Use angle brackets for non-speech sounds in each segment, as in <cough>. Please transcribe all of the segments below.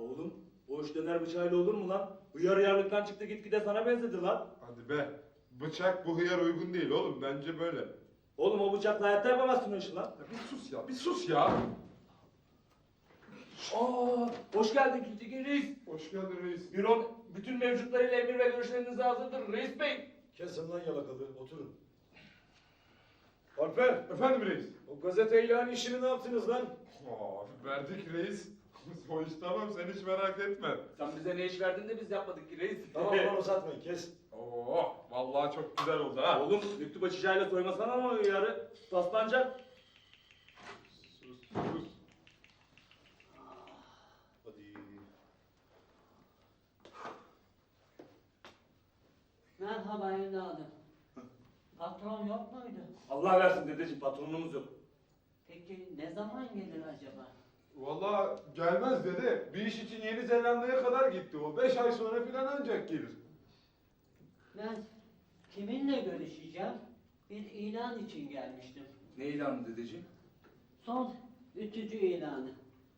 Oğlum o iş döner bıçağıyla olur mu lan? Hıyar yarlıktan çıktı gitgide sana benzedi lan. Hadi be. Bıçak bu hıyar uygun değil oğlum. Bence böyle. Oğlum o bıçakla hayatta yapamazsın o işi lan. Ya bir sus ya. Bir sus ya. Aa, hoş geldin Kültekin Reis. Hoş geldin reis. Büron bütün mevcutlarıyla emir ve görüşlerinize hazırdır Reis Bey. Kesin lan yalakalı, oturun. Alper, Efendim reis. o gazete ilan işini ne yaptınız lan? Aa, verdik reis. <laughs> o iş tamam sen hiç merak etme. Sen bize ne iş verdin de biz yapmadık ki Reis. Tamam <laughs> lan uzatmayın, kes. Oo, vallahi çok güzel oldu ha. Oğlum mektup açacağıyla soymasana ama hıyarı. Taslanacak. Sus sus. Hadi. Merhaba evladım. Patron yok muydu? Allah versin dedeciğim patronumuz yok. Peki ne zaman gelir acaba? Vallahi gelmez dede. Bir iş için Yeni Zelanda'ya kadar gitti o. Beş ay sonra falan ancak gelir. Ben kiminle görüşeceğim? Bir ilan için gelmiştim. Ne ilanı dedeciğim? Son ütücü ilanı.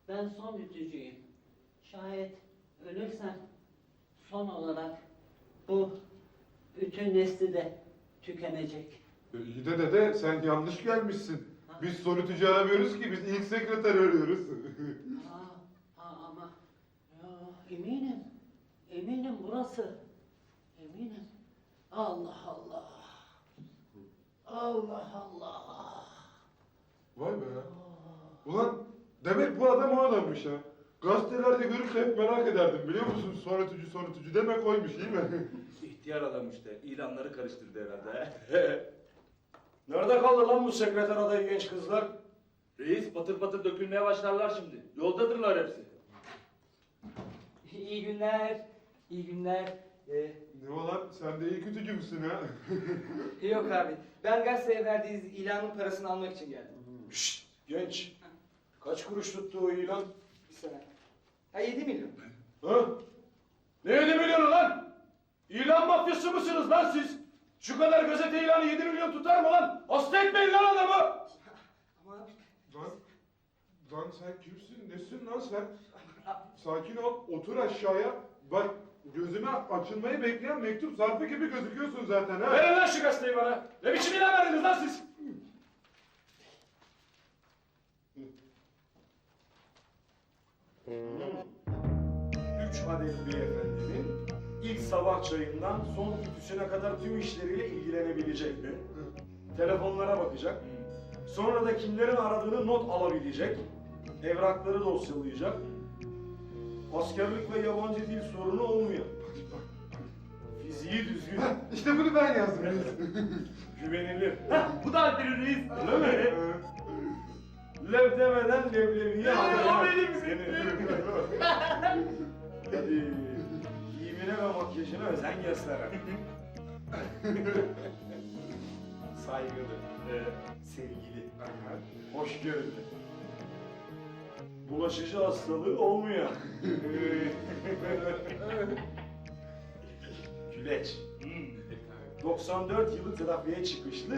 Ben son ütücüyüm. Şayet ölürsem son olarak bu ütü nesli de tükenecek. E, İyi de dede sen yanlış gelmişsin. Biz solütücü aramıyoruz ki biz ilk sekreter arıyoruz. <laughs> Aa, aa, ama ya, eminim, eminim burası. Eminim. Allah Allah. Allah Allah. Vay be. Ulan demek bu adam o adammış ha. Gazetelerde görüp hep merak ederdim biliyor musun? Solütücü solütücü demek oymuş değil mi? <laughs> İhtiyar adam işte. İlanları karıştırdı herhalde. <laughs> Nerede kaldı lan bu sekreter adayı genç kızlar? Reis patır patır dökülmeye başlarlar şimdi. Yoldadırlar hepsi. İyi günler, iyi günler. Ee, ne olan sen de iyi kötücü müsün ha? <laughs> yok abi, ben gazeteye verdiğiniz ilanın parasını almak için geldim. Şşt, genç. Kaç kuruş tuttu o ilan? Bir sene. Ha 7 milyon. Ha? Ne 7 milyonu lan? İlan mafyası mısınız lan siz? Şu kadar gazete ilanı 7 milyon tutar mı lan? Hasta etmeyin lan adamı! Ama abi, Lan, lan sen kimsin? Nesin lan sen? Sakin ol, otur aşağıya. Bak gözüme açılmayı bekleyen mektup zarfı gibi gözüküyorsun zaten ha. Verin lan şu gazeteyi bana. Ne biçim ilan verdiniz lan siz? Üç adet beyefendinin ilk sabah çayından son ütüsüne kadar tüm işleriyle ilgilenebilecek mi? Telefonlara bakacak. Sonra da kimlerin aradığını not alabilecek. Evrakları dosyalayacak. Askerlik ve yabancı dil sorunu olmuyor. Fiziği düzgün. İşte bunu ben yazdım. Güvenilir. Bu da Alper'in reis. Öyle mi? Lev demeden leblebiye o benim <laughs> Hadi. Giyimine ve makyajına özen gösteren. <laughs> Saygılı, e, sevgili, hoşgörülü. Bulaşıcı hastalığı olmuyor. <laughs> Güleç. 94 yılı trafiğe çıkışlı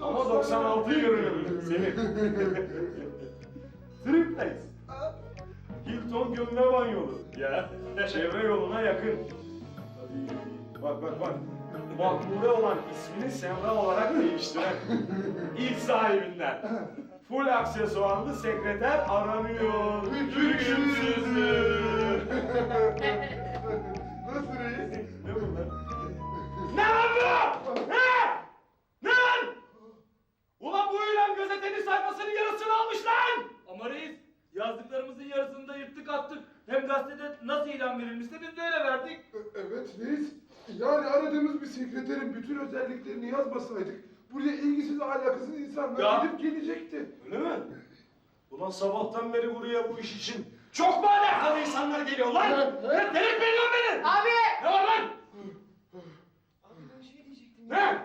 ama 96 görünümlü senin. Triplex. Hilton gömme banyolu. Ya. Çevre yoluna yakın. Bak bak bak. Mahmure olan ismini Semra olarak değiştiren ilk sahibinden. Full aksesuarlı sekreter aranıyor. Hükümsüzlüğü. <laughs> Nasıl reis? ne bu lan? Ne lan bu? Ne? Ne lan? Ulan bu ilan gazetenin sayfasının yarısını almış lan! Ama reis yazdıklarımızın yarısını da yırttık attık. Hem gazetede nasıl ilan verilmişse biz de öyle verdik. Evet reis. Yani aradığımız bir sekreterin bütün özelliklerini yazmasaydık buraya ilgisiz alakasız insanlar Ya. gidip gelecekti. Öyle mi? Ulan sabahtan beri buraya bu iş için çok mu alakalı insanlar geliyor lan? Ne delirtmeyin lan beni! Abi! Ne var lan? Abi ben şey diyecektim. Ne?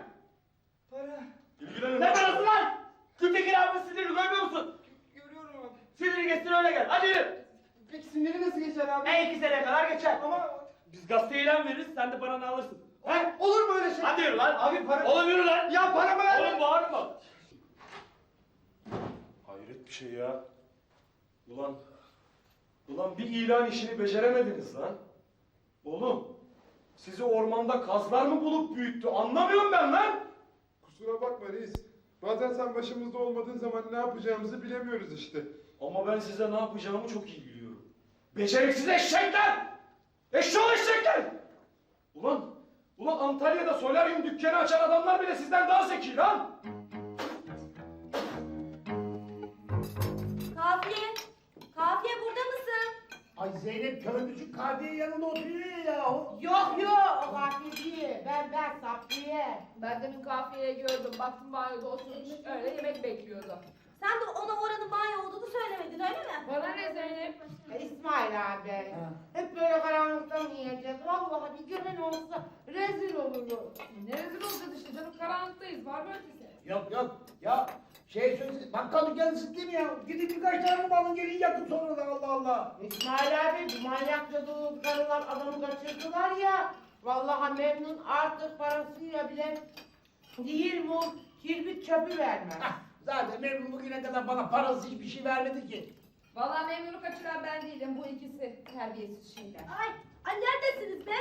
Para. İlgilenin. Ne parası lan? Kültekin abi sinirini görmüyor musun? Görüyorum abi. Siniri geçsin öyle gel. Hadi yürü. Peki siniri nasıl geçer abi? En iki sene kadar geçer. Ama... Biz gazete ilan veririz sen de paranı alırsın. He? Olur mu öyle şey? Hadi yürü lan. Abi para... Oğlum yürü lan. Ya paramı ver. Oğlum bağırma. Hayret bir şey ya. Ulan Ulan bir ilan işini beceremediniz lan. Oğlum, sizi ormanda kazlar mı bulup büyüttü anlamıyorum ben lan. Kusura bakma reis. Bazen sen başımızda olmadığın zaman ne yapacağımızı bilemiyoruz işte. Ama ben size ne yapacağımı çok iyi biliyorum. Beceriksiz eşekler! Eşşoğlu eşekler! Ulan, ulan Antalya'da solaryum dükkanı açan adamlar bile sizden daha zeki lan! Kafiye, Kafiye burada mısın? Ay Zeynep köylücü kahveye yanında oturuyor ya. Yok yok o kafiye değil. Ben ben Safiye. Ben demin kafiyeyi gördüm. Baktım banyoda oturmuş öyle yemek bekliyordu. Sen de ona oranın banyo olduğunu söylemedin öyle mi? Bana ne Zeynep? E, İsmail abi. Hep böyle karanlıkta mı yiyeceğiz? Vallahi bir gören olsa rezil oluruz. Ne rezil olacağız işte canım karanlıktayız. Var mı ötesi? Yok yok ya şey söyle bakkal dükkanı sıktı mı ya? Gidin birkaç tane mı alın gelin yakın sonra da Allah Allah. İsmail abi bu manyak cadılık karılar adamı kaçırdılar ya. Vallahi memnun artık parasıyla bile değil mi? Kirbit çöpü vermez. Hah, Zaten memnun bugüne kadar bana parası hiçbir şey vermedi ki. Vallahi memnunu kaçıran ben değilim. Bu ikisi terbiyesiz şeyler. Ay, ay neredesiniz be?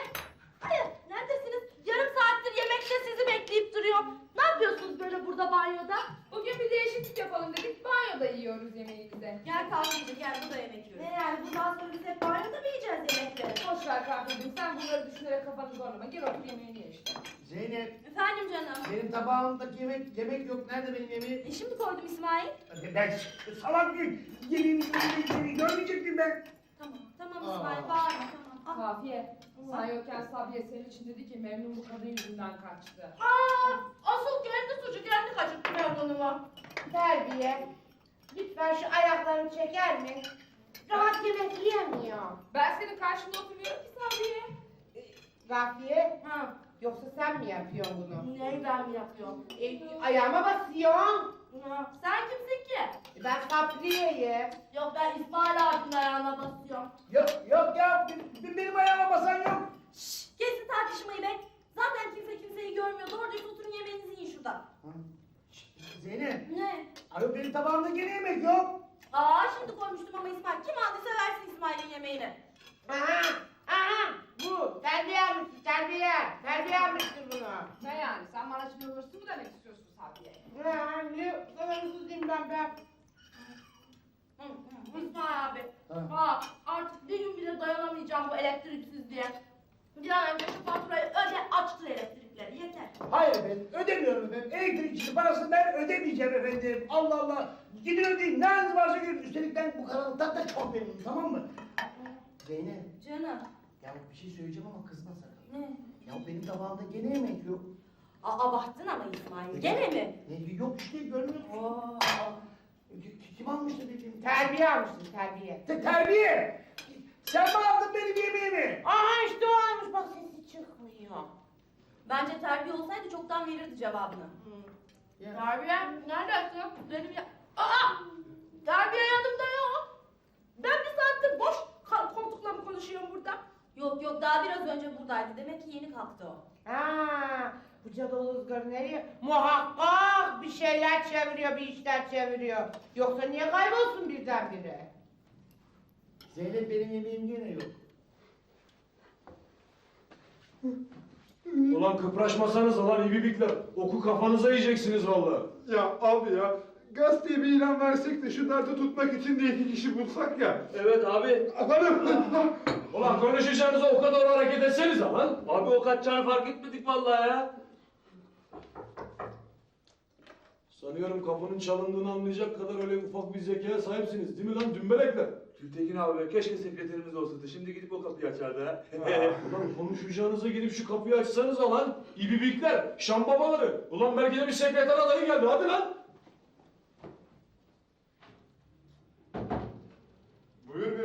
Hayır, neredesiniz? Yarım saattir yemekte sizi bekleyip duruyorum. Ne yapıyorsunuz böyle burada banyoda? Bugün bir değişiklik yapalım dedik. Banyoda yiyoruz yemeğimizi. Gel Kafiye'cim gel burada yemek yiyoruz. Ne yani bundan sonra biz hep banyoda yiyeceğiz yemekleri? Boş ver. Sen bunları düşünerek kafanı zorlama. Gel otur yemeğini ye işte. Zeynep Efendim canım. benim tabağımdaki yemek yemek yok. Nerede benim yemeğim? E şimdi koydum İsmail. Ben salak mıyım? Yemeğimi yemeğimi görmeyecek miyim ben? Tamam, tamam Aa. İsmail bağırma tamam. Al. Kafiye. Sen yokken Sabiye senin için dedi ki memnun bu kadın yüzünden kaçtı. Aa, asıl kendi suçu kendi kaçırttı memnunumu. Terbiye. Lütfen şu ayaklarını çeker mi? Rahat yemek yiyemiyor. Ben senin karşında oturuyorum ki Sabiye. Gafiye, Ha, yoksa sen mi yapıyorsun bunu? neyi ben mi yapıyorum? E, ayağıma basıyorsun. Ha, Sen kimsin ki? E, Ben Sabriye'yim. Yok ben İsmail abinin ayağına basıyorum. Yok yok ya b- benim ayağıma basan yok. Şşş, kesin tartışmayı be. Zaten kimse kimseyi görmüyor. Doğru düz oturun yemeğinizi yiyin şurada. Zeynep Ne? abi benim tabağımda gene yemek yok. Aa şimdi koymuştum ama İsmail. Kim aldıysa versin İsmail'in yemeğini. Aha, aha, bu. Terbiye almıştır, terbiye. Terbiye almıştır bunu. Ne yani? Sen bana şimdi hırsız mı demek istiyorsun Sabiye? Ha, ne kadar hızlı diyeyim ben ben. Hı, hı, İsmail abi. Ha. Aa, artık bir gün bile dayanamayacağım bu elektriksizliğe. Bir an önce şu faturayı öde açtır elektrikleri yeter. Hayır efendim ödemiyorum efendim. Elektrikçinin parasını ben ödemeyeceğim efendim. Allah Allah. Gidin ödeyin. Ne haliniz varsa görün. Üstelik ben bu karanlıktan da çok memnunum tamam mı? Zeynep Canım. ya bir şey söyleyeceğim ama kızma sakın. Ne? Ya benim tabağımda gene yemek yok. Aa, abarttın ama İsmail. Gene mi? Ne, yok işte görmüyor musun? Oo. Kim- Kim almıştı dediğim? Terbiye almıştır, terbiye. Te terbiye. Sen mi aldın benim yemeğimi? Aha işte o almış, bak sesi çıkmıyor. Bence terbiye olsaydı çoktan verirdi cevabını. Ya. Terbiye neredesin? Benim ya... Aa! Terbiye yanımda yok. Ben bir saattir boş koltukla mı konuşuyorum burada? Yok yok daha biraz önce buradaydı. Demek ki yeni kalktı o. Ha, bu cadı ızgır nereye? Muhakkak bir şeyler çeviriyor, bir işler çeviriyor. Yoksa niye kaybolsun birdenbire? Zeynep benim yemeğim gene yok. Ulan kıpraşmasanız lan ibibikler. Oku kafanıza yiyeceksiniz vallahi. Ya abi ya gazeteye bir ilan versek de şu dartı tutmak için de iki kişi bulsak ya. Evet abi. Efendim? <laughs> Ulan konuşacağınıza o kadar hareket etseniz lan. Abi o kaçacağını fark etmedik vallahi ya. Sanıyorum kapının çalındığını anlayacak kadar öyle ufak bir zekaya sahipsiniz değil mi lan dümbelekler? Gültekin abi keşke sekreterimiz olsaydı. Şimdi gidip o kapıyı açardı ha. Ulan konuşacağınıza gidip şu kapıyı açsanız lan. İbibikler, şam babaları. Ulan belki de bir sekreter adayı geldi hadi lan.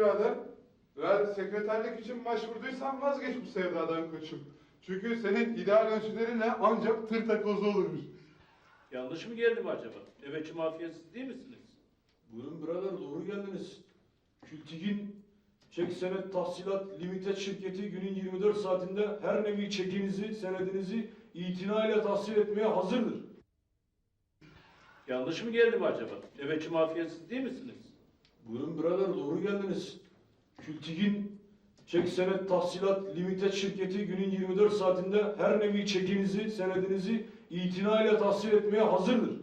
Birader. Eğer sekreterlik için başvurduysan vazgeç bu sevdadan koçum. Çünkü senin ideal ölçülerinle ancak tır takozu olurmuş. Yanlış mı geldim acaba? Nöbetçi mafya siz değil misiniz? Buyurun birader doğru geldiniz. Kültigin çek senet tahsilat limited şirketi günün 24 saatinde her nevi çekinizi, senedinizi itinayla tahsil etmeye hazırdır. Yanlış mı geldim acaba? Nöbetçi mafya siz değil misiniz? Buyurun birader doğru geldiniz. Kültigin Çek Senet Tahsilat Limited şirketi günün 24 saatinde her nevi çekinizi, senedinizi itinayla tahsil etmeye hazırdır.